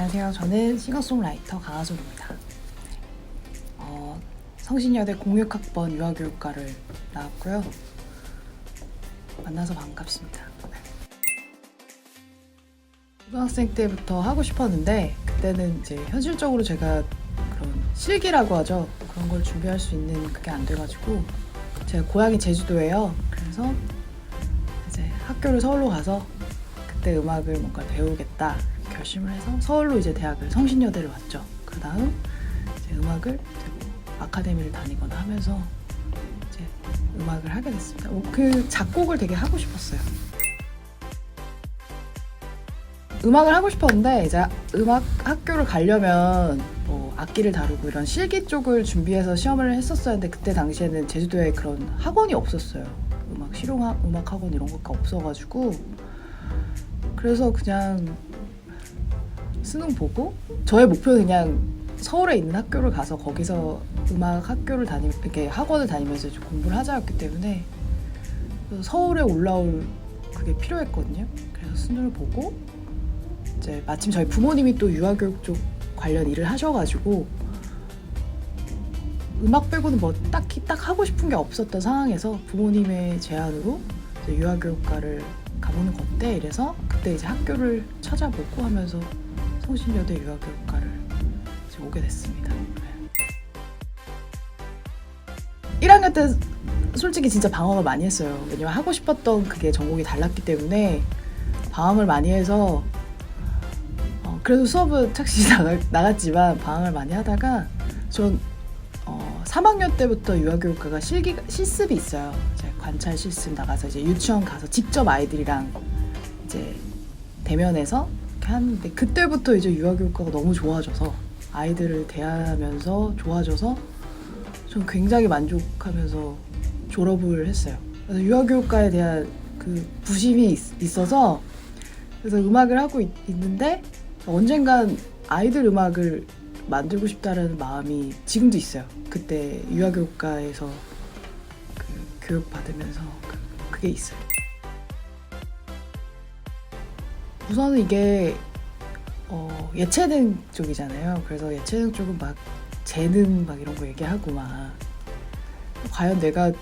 안녕하세요. 저는 싱어송라이터 강하솔입니다. 네. 어, 성신여대 공육학번 유아교육과를 나왔고요. 만나서 반갑습니다. 네. 고등학생 때부터 하고 싶었는데 그때는 이제 현실적으로 제가 그런 실기라고 하죠. 그런 걸 준비할 수 있는 그게 안 돼가지고 제가 고향이 제주도예요. 그래서 이제 학교를 서울로 가서 그때 음악을 뭔가 배우겠다 결심을 해서 서울로 이제 대학을 성신여대를 왔죠. 그 다음 이제 음악을 이제 뭐 아카데미를 다니거나 하면서 이제 음악을 하게 됐습니다. 어, 그 작곡을 되게 하고 싶었어요. 음악을 하고 싶었는데 이제 음악 학교를 가려면 뭐 악기를 다루고 이런 실기 쪽을 준비해서 시험을 했었어야 했는데 그때 당시에는 제주도에 그런 학원이 없었어요. 음악 실용 음악 학원 이런 것가 없어가지고 그래서 그냥 수능 보고 저의 목표는 그냥 서울에 있는 학교를 가서 거기서 음악 학교를 다니 이렇게 학원을 다니면서 공부를 하자였기 때문에 서울에 올라올 그게 필요했거든요. 그래서 수능을 보고 이제 마침 저희 부모님이 또 유아교육 쪽 관련 일을 하셔가지고 음악 빼고는 뭐 딱히 딱 하고 싶은 게 없었던 상황에서 부모님의 제안으로 유아교육과를 가보는 거 어때? 이래서 그때 이제 학교를 찾아보고 하면서 성신여대 유아교육과를 이제 오게 됐습니다. 네. 1학년 때 솔직히 진짜 방황을 많이 했어요. 왜냐면 하고 싶었던 그게 전공이 달랐기 때문에 방황을 많이 해서 어, 그래도 수업은 나가, 나갔지만 방황을 많이 하다가 전 어, 3학년 때부터 유아교육과가 실기 실습이 있어요. 이제 관찰 실습 나가서 이제 유치원 가서 직접 아이들이랑 이제 대면해서 이렇게 하는데 그때부터 이제 유아교육과가 너무 좋아져서 아이들을 대하면서 좋아져서 전 굉장히 만족하면서 졸업을 했어요. 그래서 유아교육과에 대한 그 부심이 있, 있어서 그래서 음악을 하고 있, 있는데 언젠간 아이들 음악을 만들고 싶다라는 마음이 지금도 있어요. 그때 유아교육과에서 그 교육 받으면서 그, 그게 있어요. 우선은 이게 어, 예체능 쪽이잖아요. 그래서 예체능 쪽은 막 재능 막 이런 거 얘기하고 막 과연 내가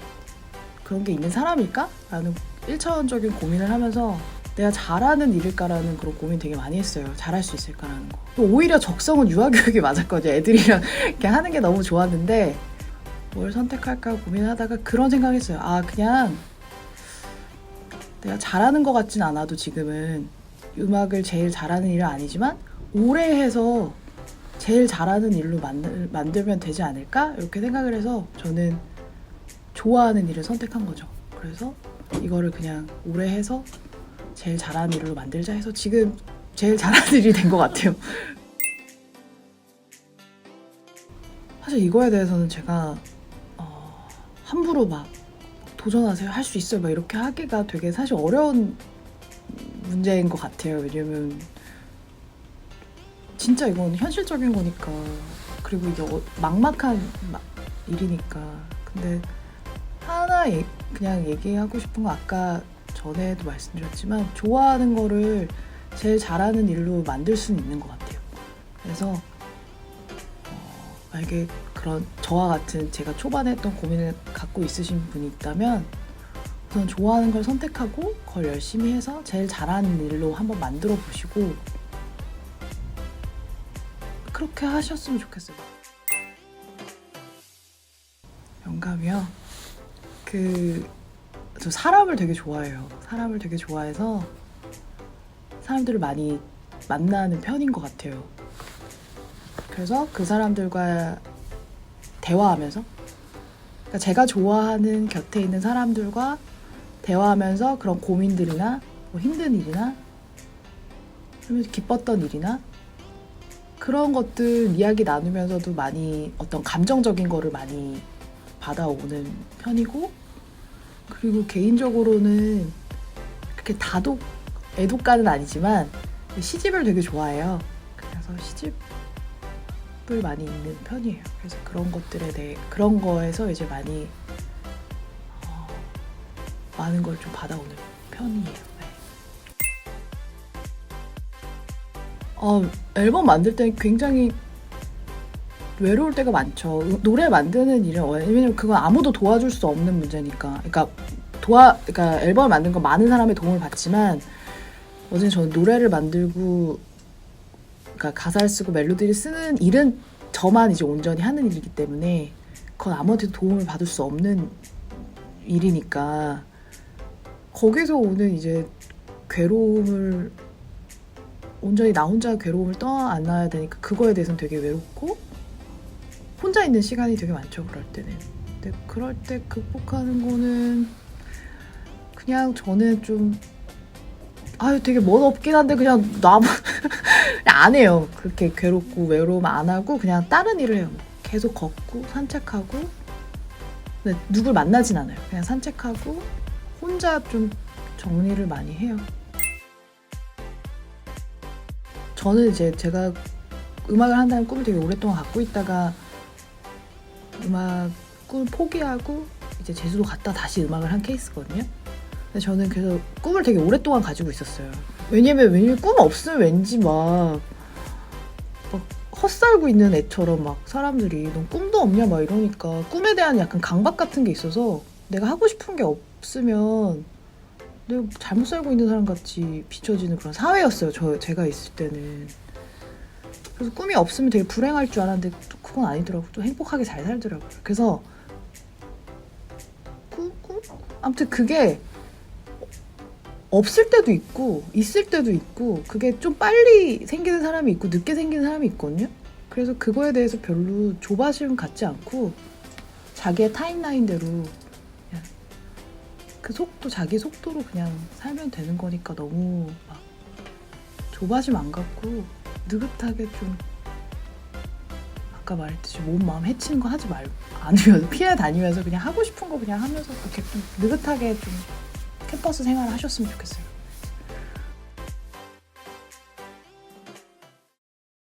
그런 게 있는 사람일까? 라는 1차원적인 고민을 하면서 내가 잘하는 일일까라는 그런 고민 되게 많이 했어요. 잘할 수 있을까라는 거. 또 오히려 적성은 유아교육이 맞았거든요. 애들이랑 이렇게 하는 게 너무 좋았는데 뭘 선택할까 고민하다가 그런 생각했어요. 아 그냥 내가 잘하는 것 같진 않아도 지금은 음악을 제일 잘하는 일은 아니지만 오래 해서 제일 잘하는 일로 만들, 만들면 되지 않을까? 이렇게 생각을 해서 저는 좋아하는 일을 선택한 거죠. 그래서 이거를 그냥 오래 해서 제일 잘하는 일로 만들자 해서 지금 제일 잘하는 일이 된 것 같아요. 사실 이거에 대해서는 제가 어, 함부로 막 도전하세요 할 수 있어요 막 이렇게 하기가 되게 사실 어려운 문제인 것 같아요. 왜냐면 진짜 이건 현실적인 거니까 그리고 이게 어- 막막한 마- 일이니까 근데 하나 예- 그냥 얘기하고 싶은 거 아까 전에도 말씀드렸지만 좋아하는 거를 제일 잘하는 일로 만들 수는 있는 것 같아요. 그래서 어, 만약에 그런 저와 같은 제가 초반에 했던 고민을 갖고 있으신 분이 있다면 우선 좋아하는 걸 선택하고 그걸 열심히 해서 제일 잘하는 일로 한번 만들어 보시고 그렇게 하셨으면 좋겠어요. 영감이요. 그 저 사람을 되게 좋아해요. 사람을 되게 좋아해서 사람들을 많이 만나는 편인 것 같아요. 그래서 그 사람들과 대화하면서 그러니까 제가 좋아하는 곁에 있는 사람들과 대화하면서 그런 고민들이나 뭐 힘든 일이나 기뻤던 일이나 그런 것들 이야기 나누면서도 많이 어떤 감정적인 거를 많이 받아오는 편이고 그리고 개인적으로는 그렇게 다독 애독가는 아니지만 시집을 되게 좋아해요. 그래서 시집을 많이 읽는 편이에요. 그래서 그런 것들에 대해 그런 거에서 이제 많이 어, 많은 걸 좀 받아오는 편이에요. 네. 어, 앨범 만들 때 굉장히 외로울 때가 많죠. 노래 만드는 일은 왜냐면 그건 아무도 도와줄 수 없는 문제니까. 그러니까 도와 그러니까 앨범을 만든 건 많은 사람의 도움을 받지만 어제 저는 노래를 만들고 그러니까 가사를 쓰고 멜로디를 쓰는 일은 저만 이제 온전히 하는 일이기 때문에 그건 아무한테도 도움을 받을 수 없는 일이니까 거기서 오는 이제 괴로움을 온전히 나 혼자 괴로움을 떠안아야 되니까 그거에 대해서는 되게 외롭고 혼자 있는 시간이 되게 많죠 그럴 때는. 근데 그럴 때 극복하는 거는 그냥 저는 좀 아유 되게 멋 없긴 한데 그냥 나 안 해요. 그렇게 괴롭고 외로움 안 하고 그냥 다른 일을 해요. 계속 걷고 산책하고. 근데 누굴 만나진 않아요. 그냥 산책하고 혼자 좀 정리를 많이 해요 저는 이제 제가 음악을 한다는 꿈을 되게 오랫동안 갖고 있다가 음악 꿈을 포기하고 이제 제주도 갔다 다시 음악을 한 케이스거든요. 근데 저는 그래서 꿈을 되게 오랫동안 가지고 있었어요. 왜냐면 왜냐면 꿈 없으면 왠지 막, 막 헛살고 있는 애처럼 막 사람들이 넌 꿈도 없냐 막 이러니까 꿈에 대한 약간 강박 같은 게 있어서 내가 하고 싶은 게 없으면 내가 잘못 살고 있는 사람 같이 비춰지는 그런 사회였어요. 저 제가 있을 때는. 그래서 꿈이 없으면 되게 불행할 줄 알았는데 또 그건 아니더라고요. 또 행복하게 잘 살더라고요. 그래서 꿈? 꿈? 아무튼 그게 없을 때도 있고 있을 때도 있고 그게 좀 빨리 생기는 사람이 있고 늦게 생기는 사람이 있거든요. 그래서 그거에 대해서 별로 조바심 갖지 않고 자기의 타임라인대로 그 속도 자기 속도로 그냥 살면 되는 거니까 너무 막 조바심 안 갖고 느긋하게 좀 아까 말했듯이 몸 마음 해치는 거 하지 말고 아니면 피해 다니면서 그냥 하고 싶은 거 그냥 하면서 그렇게 좀 느긋하게 좀 캠퍼스 생활을 하셨으면 좋겠어요.